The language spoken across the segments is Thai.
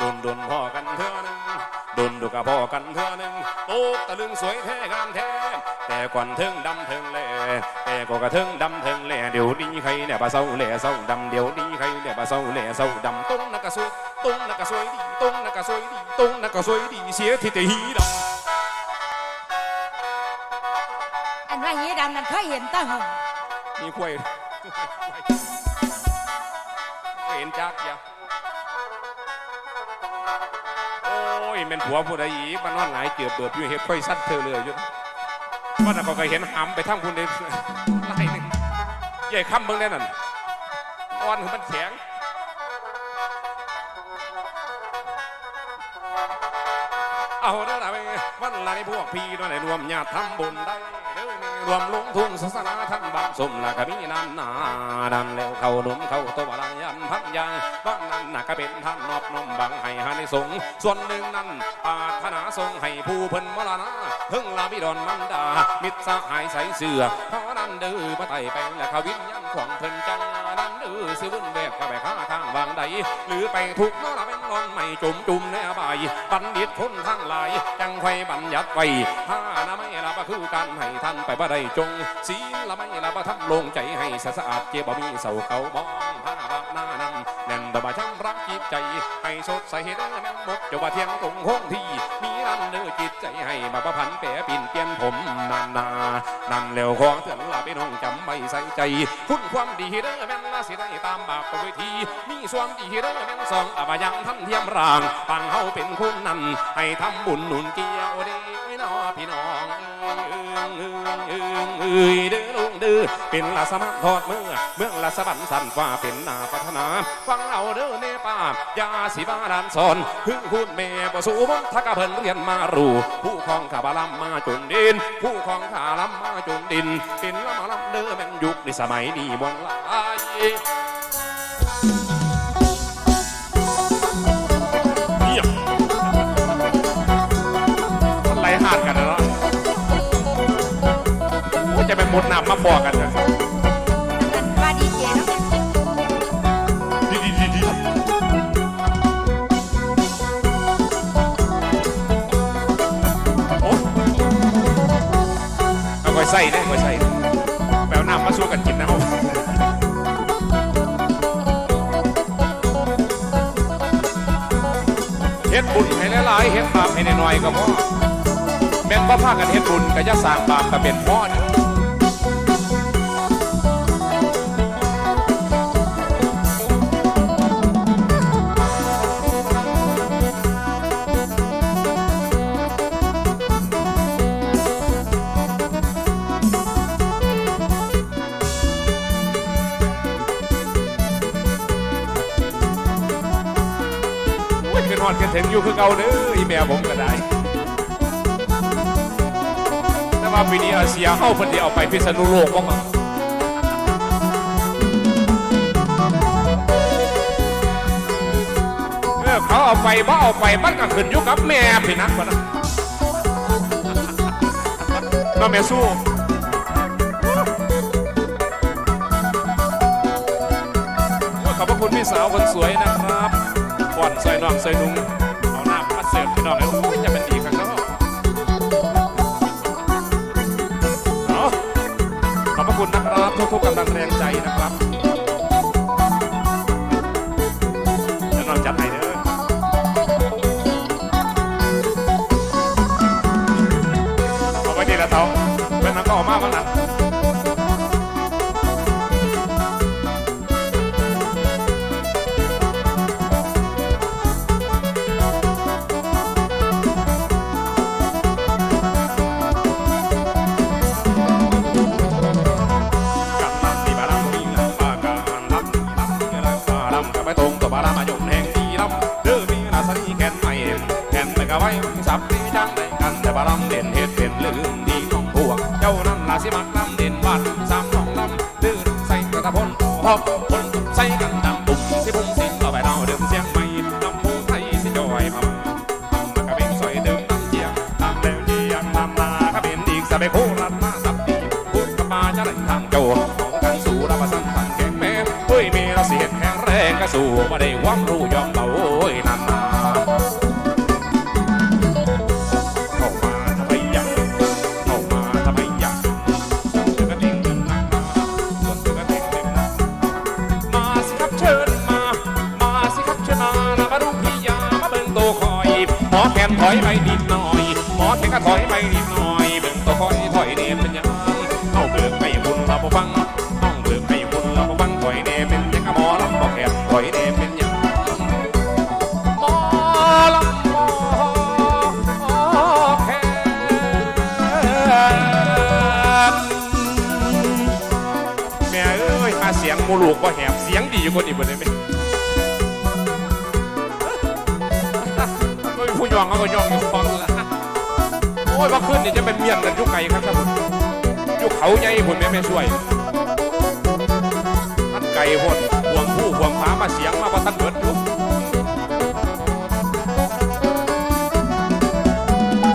ดุนดุนพ่อกันเท่านึงดุนดูกับพ่อกันเท่านึงโตกตะลึงสวยแท้งามแท้แต่ก่อนเทิงดำเทิงเล่แต่ก็กระเทิงดำเทิงเล่เดี๋ยวนี้ใครเนี่ยบาเศร้าเล่เศร้าดำเดี๋ยวนี้ใครเนี่ยบาเศร้าเล่เศร้าดำตุ้งนักกระสวยตุ้งนักกระสวยดีตุ้งนักกระสวยดีตุ้งนักกระสวยดีเสียที่แต่หีดอันว่าหีดำนั่นเคยเห็นตาหงำมีควย เห็นจักอยาโอ้ยเป็นผัวผู้ใดอีกมันนอนหงายเกือบเบิดอยู่เห็ดค่อยสั้นเธอเลยอยู่ว่าแต่ก็เคยเห็นหำไปทั้งคุณเดไล่หนึ่งใหญ่คำเบิ่งแน่นั่นอ่อนมันแข็งเอาเด้อล่ะไปวันละในพวกพี่ด้วยในรวมญาติทำบุญได้ รวมลงทุนศาสนาท่านบางสมละก็มีนันนาดันแล้วเข้าหนุ่มเข้าตัวลายันพันยางบางนั้นน่ะก็เป็นท่านนอบน้อมบังให้หาในสงส่วนหนึ่งนั้นปาถนาทรงให้ผู้เพิ่นมรณะถึงลาบิดอนมันดา มิตรสหายใส่เสือเพราะนั้นเด้อมาไต่ไปและเขาวิญญาณของเพิ่นจังนั้นเด้อสิวุ่นแวบก็ไปข้าข้างวางใดหรือไปถูกนอละ เป็นอนไม่จุ่มจุ่มในอบายบัณฑิตคนทั้งหลายจังไฟบัญญัติไว้ถ้านะไม่ละบ่คือการให้ท่านไปบ่ได้จงศีลละไม่ละบ่ทำลงใจให้สะอาดเจ็บบ่มีเศร้าเขามองผ้าบาปหน้านำแน่นดอกบาช้ำรักจิตใจให้สดใสเด้อแม่นมกจะว่าเทียงคงคงที่มีนันเด้อจิตใจให้มาประพันแปรปิ่นเปลี่ยนผมนานา นั่นแล้วของเถื่อนลาไปน้องจำไม่ใส่ใจ คุณความดีเด้อแม่นลาสิได้ตามบาปตัวที มีส่วนดีเด้อแม่นสองอบายังท่านเทียมร่างต่างเฮาเป็นคนนั้น ให้ทำบุญหนุนเกี่ยวเด้ อ้ยเอ้ยเอ้ยเด้อลุงเด้อเป็นลาสมัครทอดเมื่อเมืองลาสบันสันว่าเป็นนาพัฒนาฟังเอาเด้อเนป้ายาสีบาดานสอนหึงหุ่นแม่บ่สูมทักกะเพิ่นเรียนมารู้ผู้ครองขาบาลำมาจนดิน ผู้ครองขาลำมาจนดิน เป็นละมาลำเด้อแม่นยุคในสมัยนี้มนต์หลาย ดน้ำมาบอกกันนะอันว่าดีเจเนาะดีดีดีดีโอ้เอาไว้ใส่ได้ไว้ใส่แปลวน้ำมาสู้กันกินนะเอาเฮ็ดบุญให้หลายๆเฮ็ดบาปให้น้อยๆก็พอแม่นบ่พากันเฮ็ดบุญก็จะสร้างบาปก็เป็นพ่อนะ ถึงอยู่คือเก่าเด้ออีแม่ผมก็ได้ แต่ว่าปีนี้อาเซียเข้าเพิ่นสิเอาไปพิษณุโลกบ้างเอเขาเอาไปบ่เอาไปมันก็ขึ้นอยู่กับแม่พี่นักวะนะน้องแม่สู้โอ้ยขอบพระคุณพี่สาวคนสวยนะครับ ก่อนซอยน้องซอยนุ่งเอาหน้ามาเสิร์ฟพี่น้องเลยโอ้ยจะเป็นดีครับเนาะเอาขอบพระคุณนะครับทุกๆกำลังแรงใจนะครับเดี๋ยวน้องจัดให้เด้อเอาไว้ดีละเตาเป็นนังก็ออกมาบ้างนะ นั้นลาสิมักลำเด่นบ้านสามน้องลำดื้อใส่กระทะพลพอบคนใส่กันดำตุ่มสิบุ้งสิเอไปเราเดิมเสียงไม่ลำพูไทยสิจอยมัมมากระเบงสอยเดิมน้ำเจียงตามแล้วเจียงตามนาขเป็นอีกสะเปโครัดมาสับดีพูดกับมาจะไหลทางโจของกันสู่รับประสันทันแกก็สู้บ่ได้ความรู้ยอมเบาโอ้ยนั่นนา ถอยไปนิดหน่อยหมอแขนก็ถอยไปนิดหน่อยเบิ่งโตคอยถอยเนมเป็นยังเข้าเบิกให้บุญเราฟังต้องเบิกให้บุญเราฟังถอยเนมเป็นยังก็หมอลำบ่แขนถอยเนมเป็นยังหมอลำบ่แขนแม่เอ้ยหาเสียงมูลูกบ่แหบเสียงดีกว่านี้บ่ได้ไหม น้องเขาก็ยองอยู่ฟังละโอ้ยว่าขึ้นนี่จะเป็นเมียนกันยุคไก่ครับท่านยุคเขาใหญ่คนแม่แม่ช่วยท่านไก่หดห่วงผู้ห่วงฟ้ามาเสียงมาว่าท่านเบิดยู่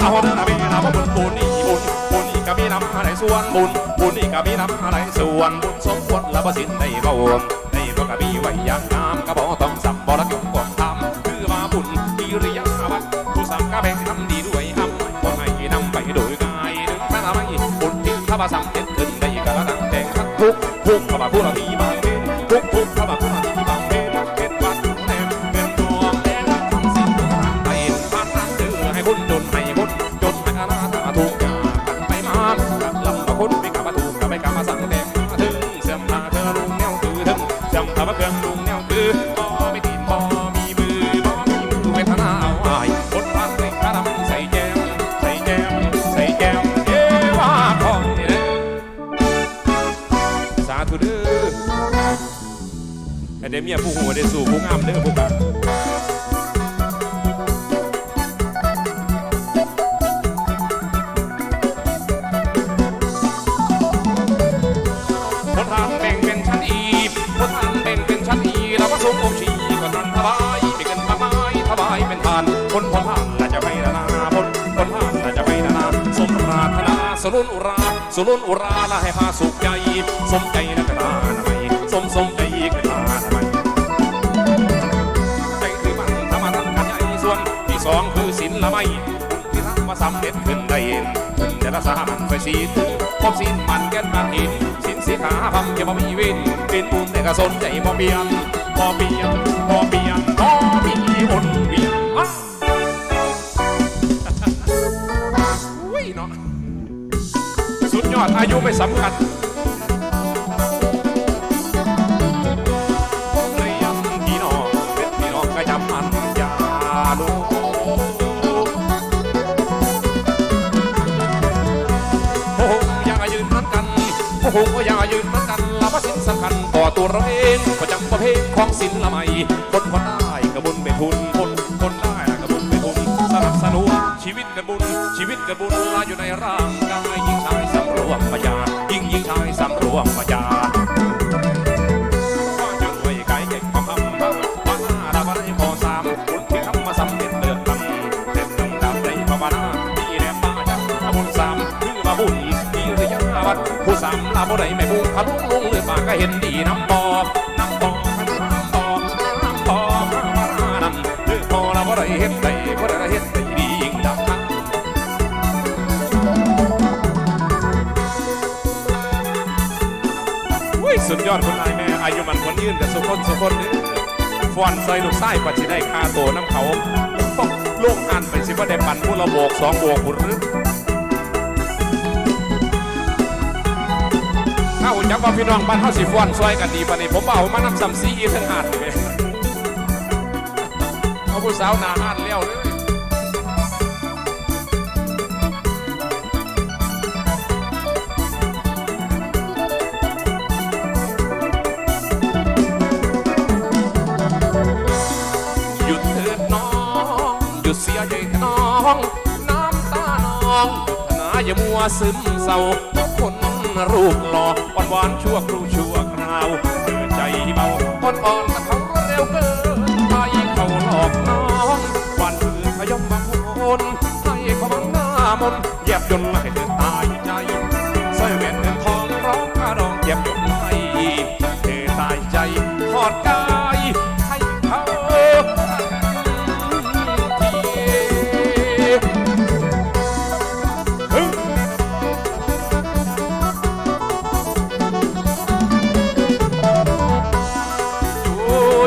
เอาเดินไปนะว่าบุญบุญนี่บุญบุญนี่ก็มีน้ำอะไรส่วนบุญบุญนี่ก็มีน้ำอะไรส่วนบุญสมควรและประสิทธิ์ได้บ่วนได้บ่ก็มีไว้ย่างงามก็บ่ต้อง ญที่ข้าพเจ้าเด็ดขึ้นได้กระดังแต่งทักทุกทุกข้าพเจ้าผู้เรามี มียผู้หัวได้สู่ผู้งามเด้อผู้กันพลทานแบ่งเป็นชั้นอีพลทานแบ่งเป็นชั้นอีแล้วก็สมองค์ชีก็นันทบายไม่เกินมากมายทบายเป็นทานคนพลทานน่าจะไม่นานาพลพลทานน่าจะไม่นานาสมรารถนาสรุนอุราสรุนอุราละให้พาสุขใจสมใจนักตาำเร็ดขึ้นได้เองขึ้นแต่ละสามันไปสีถึงพบสินมันแก่นมันหินสินสีขาพังจะบ่มีวินเป็นปูนแต่ก็สนใจบ่เปลี่ยนบ่เปลี่ยนบ่เปลี่ยนบ่มีหนเวียนอ้าวอุ้ยเนาะสุดยอดอายุไม่สำคัญ โอ้โหยังอายืนเหมือนกันละว่าสิ่งสำคัญต่อตัวเราเองประจำประเพณของศิลละไม่คนคนได้กระบุญเป็นทุนคนคนได้กระบุญเป็นทุนสนับสนุนชีวิตกันบุญชีวิตกันบุญลาอยู่ในร่างกายยิ่งชายสำรวมปัญญายิ่งยิ่งชายสำรวมปัญญาว่าจังไว้ไก่เก่งของคำบ้างบ้าหน้าดาวไรพอสามบุญที่ทำมาสำเร็จเลือกทำเด็ดดำดำในภาวนามีแนบมาจากบุญสามคือมาบุญีหระยะวัดผู้สามาบ่ได้ไม่บุญพะลุงลงหรือปากก็เห็นดีน้ำปอบน้ำปอบน้ำปอบน้ำปอบนั่นหรือพอลาบ่ได้เห็นได้บ่ได้เห็นได้ดียิ่งดังวุ้ยสุดยอดคุณนายแม่อายุมันคนยืนแต่สุคนสุคนนี่ฟอนใส่ลูกไส้ปัจจิได้คาโตน้ำเขาโลกอันไปสิว่าได้ปันผู้ละโบกสองโบกบุญรึ ถ้าหุ่นจักว่าพี่น้องบ้านเฮาสิฟอนซอยกันดีปานนี้ผมเอามานับซ้ำซีอีทั้งหาดเลยเอาผู้สาวหนาหานเลี้ยวเลยหยุดเถิดน้องหยุดเสียใจน้องน้ำตาน้องนาอย่ามัวซึมเศร้าคนรูปหล่อ หวานชั่วครูชั่วคราวเธอใจเบาอ่อนอ่อนแต่เขาเร็วเกินไปเขาหลอกน้องวันคืนขย่มบางคนให้เขามันหน้ามนแยบยนต์ให้เธอตายใจ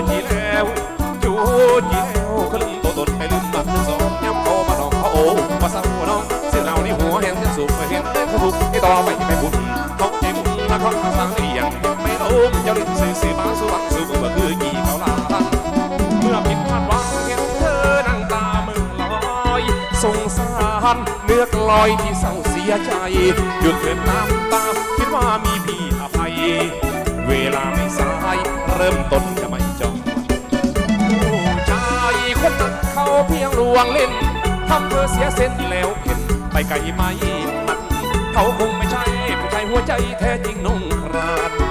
จีแล้วจูจีแล้วขึ้นตัวตนไปลืมหลักสองย้ำเขามาลองเขาโอ้ว่าเศร้าน้องเสื้อเรานี่หัวแห้งเส้นสูบไปเห็นเล่เขาถูกให้ต่อไปไปบุญเขาใจมุนนักร้องภาษาเรียงไม่ล้มเจ้าลิ้นสื่อสื่อบ้าสุวังสุบ่คือกี่เขาลาทันเมื่อผิดพลาดหวังเห็นเธอนั่งตามือลอยสงสารเลือกลอยที่เศร้าเสียใจหยุดเถิดน้ำตาคิดว่ามีพี่อภัยเวลาไม่สายเริ่มต้น จะไม่จบผู้ชายคนนั้นเขาเพียงลวงเล่นทำเธอเสียเส้นแล้วเห็นไปไกลไหมมันเขาคงไม่ใช่ผู้ชายหัวใจแท้จริงนงคราด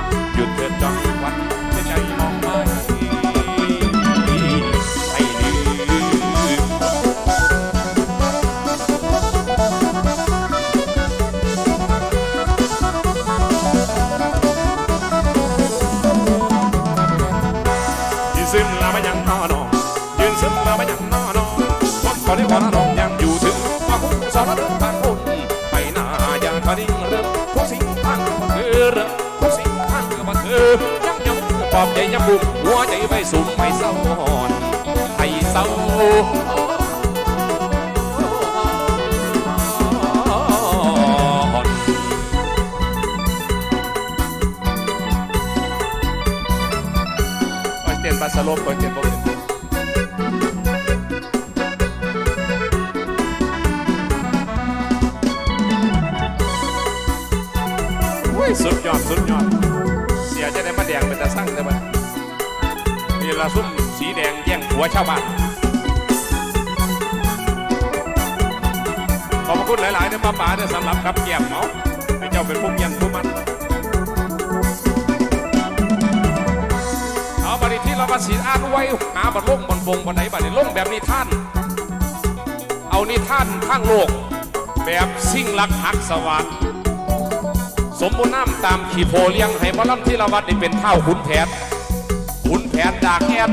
ปอบใจยังบุกหัวใจไปสูงไม่เศร้าหอนให้เศร้า Poi te passa l'oppo e te poi อุ้ยสุดยอดสุดยอด ยจะได้มาแดงเป็นตาสั่งได้บ้นี่ละซุ่มสีแดงแย่งหัวชาวบ้านขอบคุณหลายๆนะมาป่าเด้อสำหรับกับเกี่ยมเนาะให้เจ้าเป็นผู้เยี่ยมผู้มัน เอาบัดนี้ที่เรามาสีอ่านไว้หาบัดล่งบนบงบนไหนบัดนี้ลงแบบนิท่าน เอานิท่านข้างโลก แบบสิ่งลักหักสวัสด สมบูรณ์น้ำตามขี่โพเลี้ยงให้พระลำที่ละวัดได้เป็นเท่าขุนแผนขุนแผนดากแอน